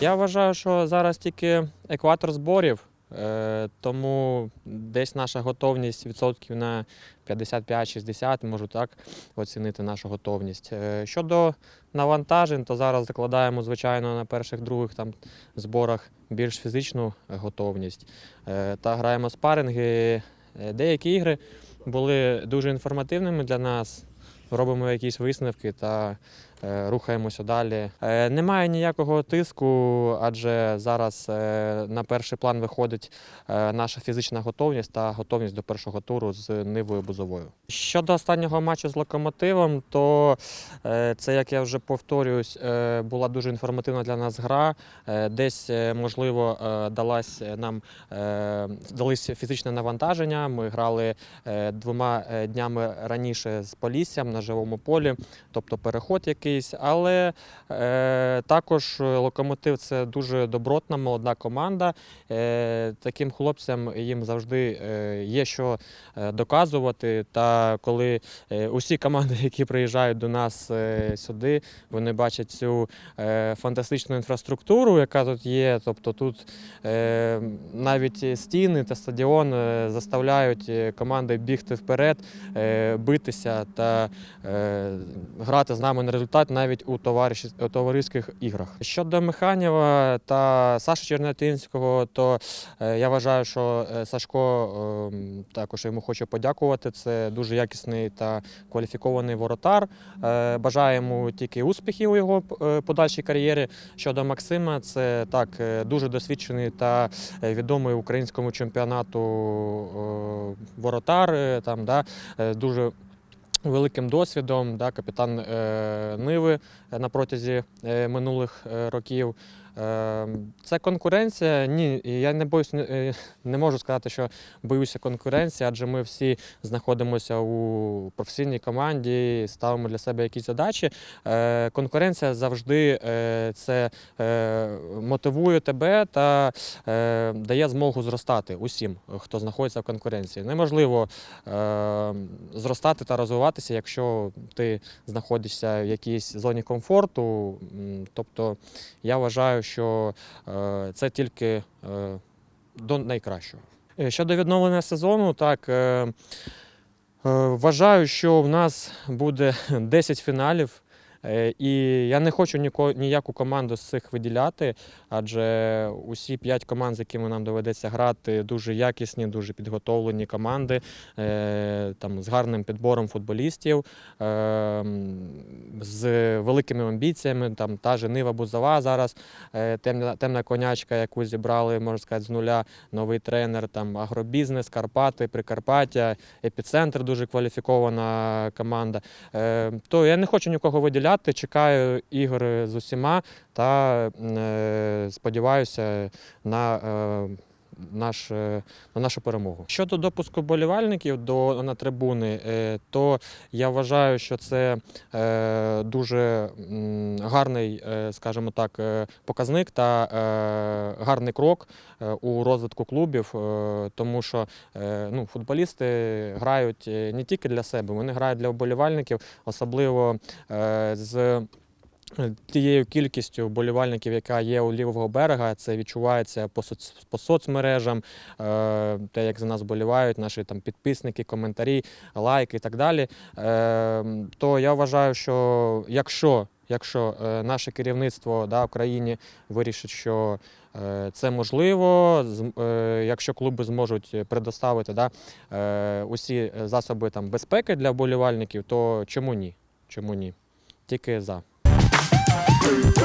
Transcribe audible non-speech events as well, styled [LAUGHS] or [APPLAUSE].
Я вважаю, що зараз тільки екватор зборів, тому десь наша готовність відсотків на 55-60, можу так оцінити нашу готовність. Е, Щодо навантажень, то зараз закладаємо, звичайно, на перших других там зборах більш фізичну готовність Е, та граємо спаринги. Е, Деякі ігри були дуже інформативними для нас. Робимо якісь висновки та е, рухаємося далі. Е, немає ніякого тиску, адже зараз е, на перший план виходить е, наша фізична готовність та готовність до першого туру з Нивою Бузовою. Щодо останнього матчу з локомотивом, то е, це, як я вже повторююсь, е, була дуже інформативна для нас гра. Е, десь, е, можливо, е, далась нам е, дались фізичне навантаження. Ми грали е, двома е, днями раніше з Поліссям на живому полі, тобто переход якийсь. Але е, також локомотив це дуже добротна молода команда. Е, таким хлопцям їм завжди е, є що е, доказувати. Та коли е, усі команди, [LAUGHS] які приїжджають до нас е, сюди, вони бачать цю е, фантастичну інфраструктуру, яка тут є. Тобто тут е, навіть стіни та стадіон е, заставляють е, команди бігти вперед, е, битися та е, грати з нами на результат навіть у товариських іграх. Щодо Механєва та Саші Чернятинського, то е, я вважаю, що е, Сашко е, також йому хочу подякувати. Це дуже якісний та кваліфікований воротар. Е, Бажаю йому тільки успіхів у його подальшій кар'єрі. Щодо Максима, це так дуже досвідчений та відомий українському чемпіонату воротар. Там да дуже великим досвідом, да, капітан е, Ниви е, на протязі е, минулих е, років. Е, Це конкуренція. Ні, я не боюсь, не- е, можу сказати, що боюся конкуренції, адже ми всі знаходимося у професійній команді, ставимо для себе якісь задачі. Е, Конкуренція завжди е, це мотивує тебе та дає змогу зростати усім, хто знаходиться в конкуренції. Неможливо зростати та розвиватися, якщо ти знаходишся в якійсь зоні комфорту. Тобто я вважаю, що е, це тільки е, до найкращого. Е, Щодо відновлення сезону, так. Вважаю, що в нас буде [LAUGHS] 10 фіналів. І я не хочу ніко, ніяку команду з цих виділяти, адже усі п'ять команд, з якими нам доведеться грати, дуже якісні, дуже підготовлені команди там, з гарним підбором футболістів, е, м, з великими амбіціями. Там, та же Нива Бузова зараз, е, темна, темна конячка, яку зібрали, можна сказати, з нуля новий тренер, там, агробізнес, Карпати, Прикарпаття, епіцентр дуже кваліфікована команда. Е, То я не хочу нікого виділяти, чекаю ігор з усіма та е, сподіваюся на. Наш, е, на нашу перемогу. Щодо допуску болівальників до на трибуни, е, то я вважаю, що це е, дуже гарний, скажімо так, показник та гарний крок у розвитку клубів, тому що ну, футболісти грають не тільки для себе, вони грають для вболівальників, особливо з. Тією кількістю вболівальників, яка є у лівого берега, це відчувається по, соц, по соцмережам, е, те, як за нас вболівають, наші там підписники, коментарі, лайки і так далі. Е, то я вважаю, що якщо, якщо е, наше керівництво да, в вирішить, що це можливо, з- якщо клуби зможуть предоставити да, усі засоби там, безпеки для вболівальників, то чому ні? Чому ні? Тільки за. Thank you.